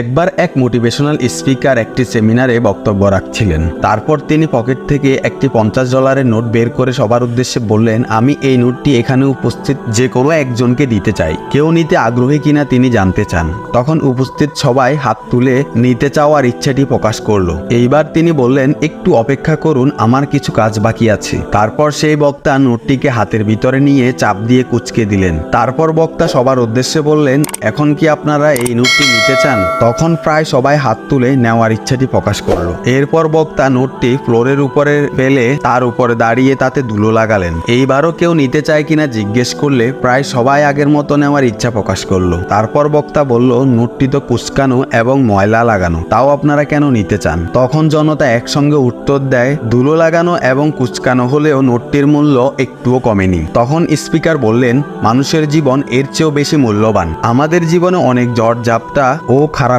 একবার এক motivational speaker একটি সেমিনারে বক্তব্য রাখছিলেন। তারপর তিনি পকেট থেকে একটি পঞ্চাশ ডলারের নোট বের করে সবার উদ্দেশ্যে বললেন, আমি এই নোটটি এখানে উপস্থিত যে কোনো একজনকে দিতে চাই। কেউ নিতে আগ্রহী কিনা তিনি জানতে চান। তখন উপস্থিত সবাই হাত তুলে নিতে চাওয়ার ইচ্ছাটি প্রকাশ করল। এইবার তিনি বললেন, একটু অপেক্ষা করুন, আমার কিছু কাজ বাকি আছে। তারপর সেই বক্তা নোটটিকে হাতের ভিতরে নিয়ে চাপ দিয়ে কুচকে দিলেন। তারপর বক্তা সবার উদ্দেশ্যে বললেন, এখন কি আপনারা এই নোটটি নিতে চান? তখন প্রায় সবাই হাত তুলে নেওয়ার ইচ্ছাটি প্রকাশ করল। এরপর বক্তা নোটটি ফ্লোরের উপরে ফেলে তার উপরে দাঁড়িয়ে তাতে ধুলো লাগালেন। এইবারও কেউ নিতে চায় কিনা জিজ্ঞেস করলে প্রায় সবাই আগের মতো নেওয়ার ইচ্ছা প্রকাশ করল। তারপর বক্তা বলল, নোটটি তো কুচকানো এবং ময়লা লাগানো, তাও আপনারা কেন নিতে চান? তখন জনতা একসঙ্গে উত্তর দেয় ধুলো লাগানো এবং কুচকানো হলেও নোটটির মূল্য একটুও কমেনি। তখন স্পিকার বললেন, মানুষের জীবন এর চেয়েও বেশি মূল্যবান। আমাদের জীবনে অনেক ঝড় ঝাপটা ও খারাপ